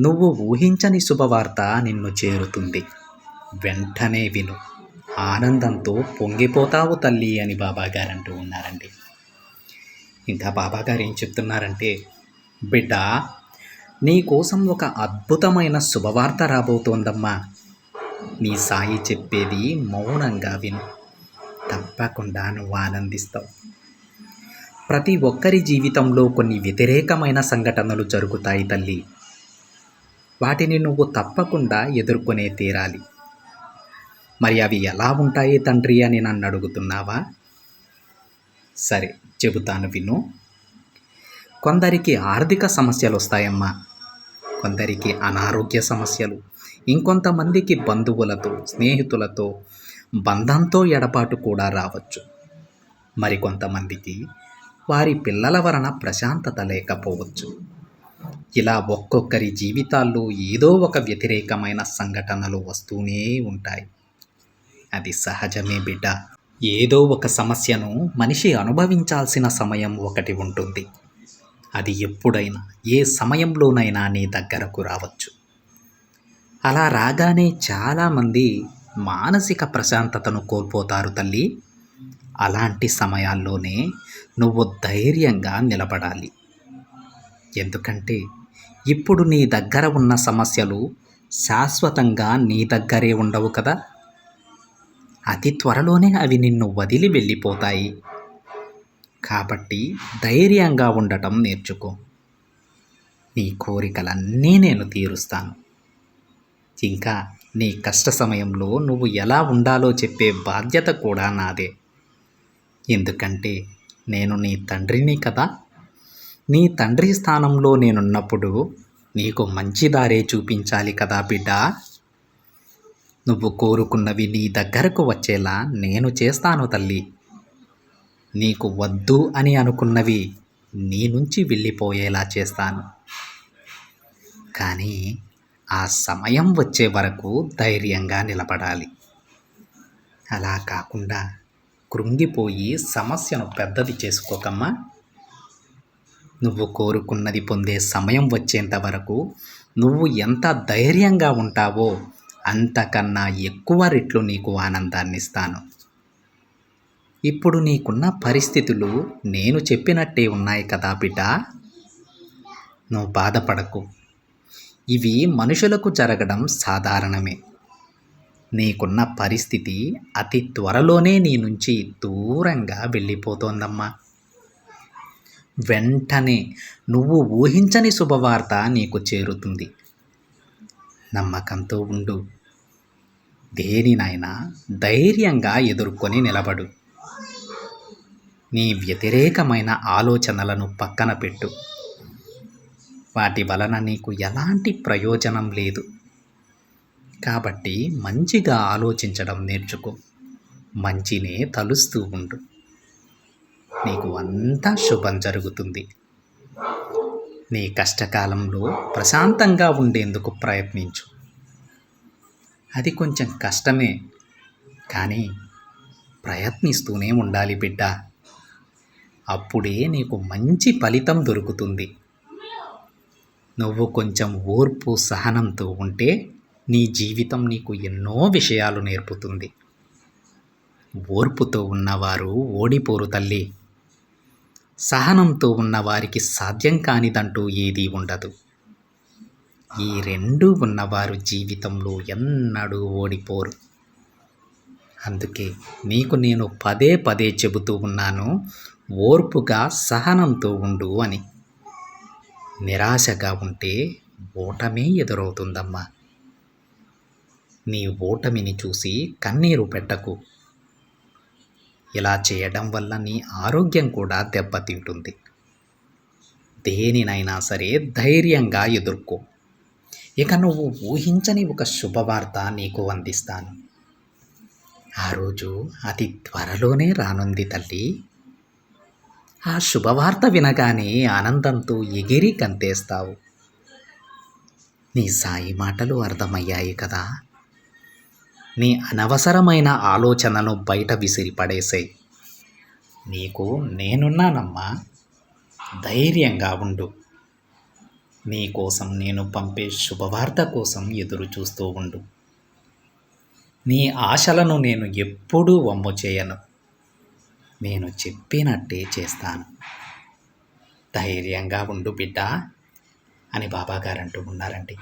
నువ్వు ఊహించని శుభవార్త నిన్ను చేరుతుంది. వెంటనే విను. ఆనందంతో పొంగిపోతావు తల్లి అని బాబాగారు అంటూ ఉన్నారండి. ఇంకా బాబాగారు ఏం చెప్తున్నారంటే బిడ్డ నీకోసం ఒక అద్భుతమైన శుభవార్త రాబోతోందమ్మా. నీ సాయి చెప్పేది మౌనంగా విను. తప్పకుండా నువ్వు ఆనందిస్తావు. ప్రతి ఒక్కరి జీవితంలో కొన్ని వ్యతిరేకమైన సంఘటనలు జరుగుతాయి తల్లి. వాటిని నువ్వు తప్పకుండా ఎదుర్కొనే తీరాలి. మరి అవి ఎలా ఉంటాయి తండ్రి అని నన్ను అడుగుతున్నావా? సరే చెబుతాను విను. కొందరికి ఆర్థిక సమస్యలు వస్తాయమ్మా. కొందరికి అనారోగ్య సమస్యలు. ఇంకొంతమందికి బంధువులతో స్నేహితులతో బంధంతో ఎడపాటు కూడా రావచ్చు. మరికొంతమందికి వారి పిల్లల వలన ప్రశాంతత లేకపోవచ్చు. ఇలా ఒక్కొక్కరి జీవితాల్లో ఏదో ఒక వ్యతిరేకమైన సంఘటనలు వస్తూనే ఉంటాయి. అది సహజమే బిడ్డ. ఏదో ఒక సమస్యను మనిషి అనుభవించాల్సిన సమయం ఒకటి ఉంటుంది. అది ఎప్పుడైనా ఏ సమయంలోనైనా నీ దగ్గరకు రావచ్చు. అలా రాగానే చాలామంది మానసిక ప్రశాంతతను కోల్పోతారు తల్లి. అలాంటి సమయాల్లోనే నువ్వు ధైర్యంగా నిలబడాలి. ఎందుకంటే ఇప్పుడు నీ దగ్గర ఉన్న సమస్యలు శాశ్వతంగా నీ దగ్గరే ఉండవు కదా. అతి త్వరలోనే అవి నిన్ను వదిలి వెళ్ళిపోతాయి. కాబట్టి ధైర్యంగా ఉండటం నేర్చుకో. నీ కోరికలన్నీ నేను తీరుస్తాను. ఇంకా నీ కష్ట సమయంలో నువ్వు ఎలా ఉండాలో చెప్పే బాధ్యత కూడా నాదే. ఎందుకంటే నేను నీ తండ్రిని కదా. నీ తండ్రి స్థానంలో నేనున్నప్పుడు నీకు మంచి దారే చూపించాలి కదా బిడ్డ. నువ్వు కోరుకున్నవి నీ దగ్గరకు వచ్చేలా నేను చేస్తాను తల్లి. నీకు వద్దు అని అనుకున్నవి నీ నుంచి వెళ్ళిపోయేలా చేస్తాను. కానీ ఆ సమయం వచ్చే వరకు ధైర్యంగా నిలబడాలి. అలా కాకుండా కృంగిపోయి సమస్యను పెద్దది చేసుకోకమ్మా. నువ్వు కోరుకున్నది పొందే సమయం వచ్చేంత వరకు నువ్వు ఎంత ధైర్యంగా ఉంటావో అంతకన్నా ఎక్కువ రెట్లు నీకు ఆనందాన్ని ఇస్తాను ఇప్పుడు నీకున్న పరిస్థితులు నేను చెప్పినట్టే ఉన్నాయి కదా బిడ్డ నువ్వు బాధపడకు. ఇవి మనుషులకు జరగడం సాధారణమే. నీకున్న పరిస్థితి అతి త్వరలోనే నీ నుంచి దూరంగా వెళ్ళిపోతోందమ్మా. వెంటనే నువ్వు ఊహించని శుభవార్త నీకు చేరుతుంది. నమ్మకంతో ఉండు. దేనినైనా ధైర్యంగా ఎదుర్కొని నిలబడు. నీ వ్యతిరేకమైన ఆలోచనలను పక్కన పెట్టు. వాటి వలన నీకు ఎలాంటి ప్రయోజనం లేదు. కాబట్టి మంచిగా ఆలోచించడం నేర్చుకో. మంచినే తలుస్తూ ఉండు. నీకు అంతా శుభం జరుగుతుంది. నీ కష్టకాలంలో ప్రశాంతంగా ఉండేందుకు ప్రయత్నించు. అది కొంచెం కష్టమే కానీ ప్రయత్నిస్తూనే ఉండాలి బిడ్డ. అప్పుడే నీకు మంచి ఫలితం దొరుకుతుంది. నువ్వు కొంచెం ఓర్పు సహనంతో ఉంటే నీ జీవితం నీకు ఎన్నో విషయాలు నేర్పుతుంది. ఓర్పుతో ఉన్నవారు ఓడిపోరు తల్లి. సహనంతో ఉన్నవారికి సాధ్యం కానిదంటూ ఏదీ ఉండదు. ఈ రెండు ఉన్నవారు జీవితంలో ఎన్నడూ ఓడిపోరు. అందుకే నీకు నేను పదే పదే చెబుతూ ఉన్నాను ఓర్పుగా సహనంతో ఉండు అని. నిరాశగా ఉంటే ఓటమే ఎదురవుతుందమ్మా. నీ ఓటమిని చూసి కన్నీరు పెట్టకు. ఇలా చేయడం వల్ల నీ ఆరోగ్యం కూడా దెబ్బతింటుంది. దేనినైనా సరే ధైర్యంగా ఎదుర్కో. ఇక నువ్వు ఊహించని ఒక శుభవార్త నీకు అందిస్తాను. ఆ రోజు అతి త్వరలోనే రానుంది తల్లి. ఆ శుభవార్త వినగానే ఆనందంతో ఎగిరి కంతేస్తావు. నీ సాయి మాటలు అర్థమయ్యాయి కదా. నీ అనవసరమైన ఆలోచనను బయట విసిరిపడేసాయి. నీకు నేనున్నానమ్మా. ధైర్యంగా ఉండు. నీ కోసం నేను పంపే శుభవార్త కోసం ఎదురు చూస్తూ ఉండు. నీ ఆశలను నేను ఎప్పుడూ వమ్ము చేయను. నేను చెప్పినట్టే చేస్తాను. ధైర్యంగా ఉండు బిడ్డ అని బాబాగారు అంటూ ఉన్నారండి.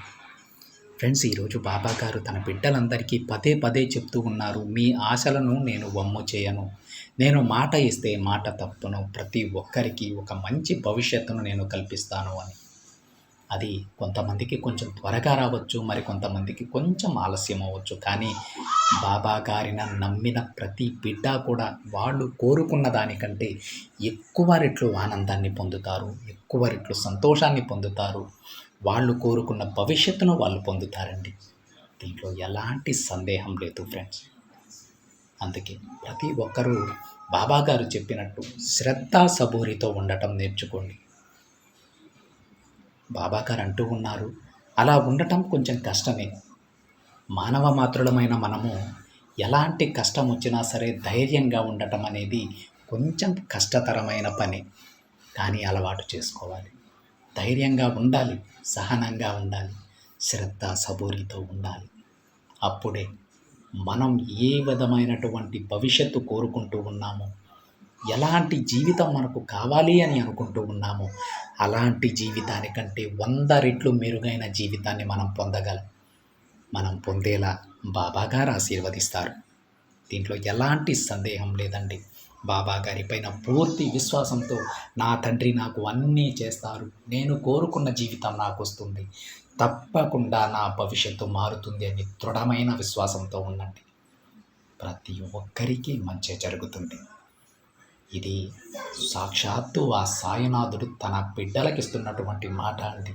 ఫ్రెండ్స్ ఈరోజు బాబా గారు తన బిడ్డలందరికీ పదే పదే చెప్తూ ఉన్నారు మీ ఆశలను నేను వమ్ము చేయను. నేను మాట ఇస్తే మాట తప్పును. ప్రతి ఒక్కరికి ఒక మంచి భవిష్యత్తును నేను కల్పిస్తాను అని. అది కొంతమందికి కొంచెం త్వరగా రావచ్చు మరి కొంతమందికి కొంచెం ఆలస్యం అవ్వచ్చు. కానీ బాబా గారిన నమ్మిన ప్రతి బిడ్డ కూడా వాళ్ళు కోరుకున్న దానికంటే ఎక్కువ రెట్లు ఆనందాన్ని పొందుతారు ఎక్కువ రెట్లు సంతోషాన్ని పొందుతారు. వాళ్ళు కోరుకున్న భవిష్యత్తును వాళ్ళు పొందుతారండి. దీంట్లో ఎలాంటి సందేహం లేదు ఫ్రెండ్స్. అందుకే ప్రతి ఒక్కరూ బాబా గారు చెప్పినట్టు శ్రద్ధ సబూరితో ఉండటం నేర్చుకోండి. బాబా గారు అంటూ ఉన్నారు అలా ఉండటం కొంచెం కష్టమే. మానవ మాతృలమైన మనము ఎలాంటి కష్టం వచ్చినా సరే ధైర్యంగా ఉండటం అనేది కొంచెం కష్టతరమైన పని. కానీ అలవాటు చేసుకోవాలి. ధైర్యంగా ఉండాలి సహనంగా ఉండాలి శ్రద్ధ సబూరితో ఉండాలి. అప్పుడే మనం ఏ విధమైనటువంటి భవిష్యత్తు కోరుకుంటూ ఉన్నామో ఎలాంటి జీవితం మనకు కావాలి అని అనుకుంటూ ఉన్నామో అలాంటి జీవితానికంటే వంద రెట్లు మెరుగైన జీవితాన్ని మనం పొందగలం. మనం పొందేలా బాబాగారు ఆశీర్వదిస్తారు. దీంట్లో ఎలాంటి సందేహం లేదండి. బాబా గారిపైన పూర్తి విశ్వాసంతో నా తండ్రి నాకు అన్నీ చేస్తారు. నేను కోరుకున్న జీవితం నాకు వస్తుంది తప్పకుండా నా భవిష్యత్తు మారుతుంది అని దృఢమైన విశ్వాసంతో ఉండండి. ప్రతి ఒక్కరికి మంచి జరుగుతుంది. ఇది సాక్షాత్తు ఆ సాయినాథుడు తన బిడ్డలకు ఇస్తున్నటువంటి మాట అండి.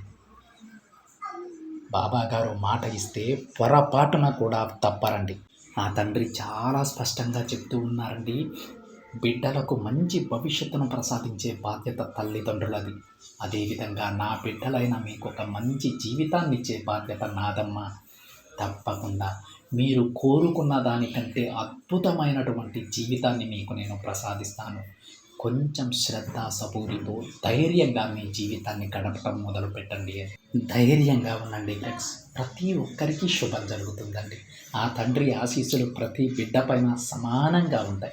బాబాగారు మాట ఇస్తే పొరపాటున కూడా తప్పరండి. నా తండ్రి చాలా స్పష్టంగా చెప్తూ ఉన్నారండి. బిడ్డలకు మంచి భవిష్యత్తును ప్రసాదించే బాధ్యత తల్లిదండ్రులది. అదేవిధంగా నా బిడ్డలైన మీకు ఒక మంచి జీవితాన్ని ఇచ్చే బాధ్యత నాదమ్మా. తప్పకుండా మీరు కోరుకున్న దానికంటే అద్భుతమైనటువంటి జీవితాన్ని మీకు నేను ప్రసాదిస్తాను. కొంచెం శ్రద్ధ సబూరితో ధైర్యంగా మీ జీవితాన్ని గడపడం మొదలు పెట్టండి. ధైర్యంగా ఉండండి ఫ్రెండ్స్. ప్రతి ఒక్కరికి శుభం జరుగుతుందండి. ఆ తండ్రి ఆశీస్సులు ప్రతి బిడ్డ పైన సమానంగా ఉంటాయి.